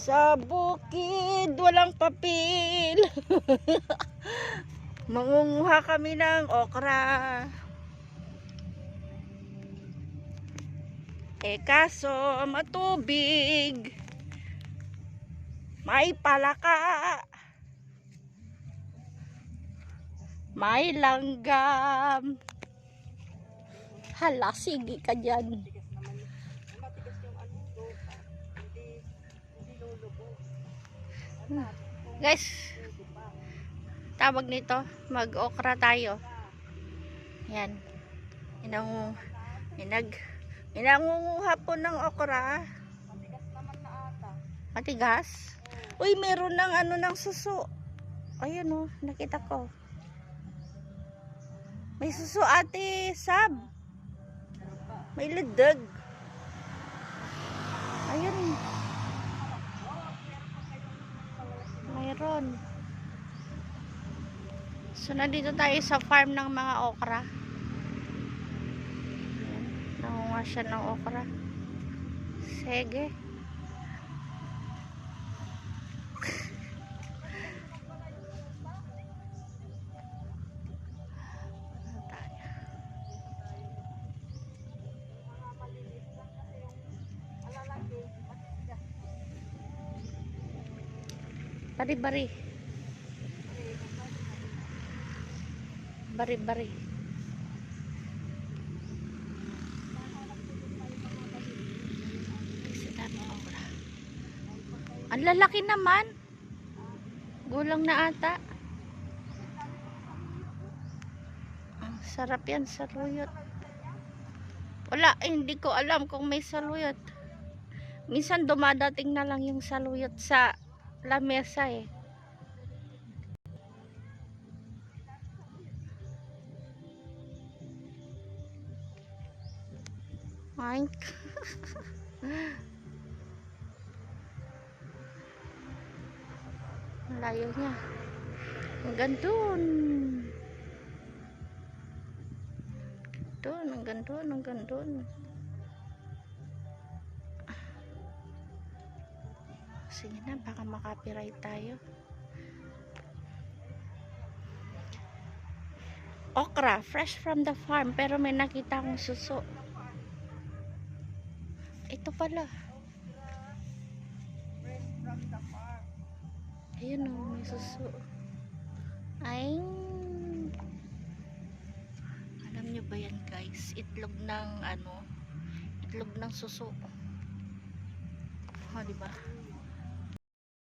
Sa bukid, walang papel. Mangunguha kami ng okra. Eh kaso, matubig. May palaka. May langgam. Hala, sige ka dyan. Guys, tawag nito, mag-okra tayo. Yan. Inang, inag, inangunguha po ng okra. Matigas? Uy, meron ng ano ng suso. Ayun oh, nakita ko. May suso ate, sab. May ledag. Ayun. Mayroon. So, nandito tayo sa farm ng mga okra. Nangunga siya ng okra. Sige. Bari-bari. Bari-bari. Ang lalaki naman. Gulang na ata. Ang sarap yan sa luyot. Wala, eh, hindi ko alam kung may saluyot. Minsan dumadating na lang yung saluyot sa lamesa eh. Ay. Ang layo niya. Hanggang dun. Doon, hanggang dun, hanggang dun. Sige na, baka makapiright tayo. Okra, fresh from the farm, pero may nakita akong suso. Ito pala. Ayun o, may suso. Ay. Alam nyo ba yan guys? Itlog ng ano, itlog ng suso. O, di ba?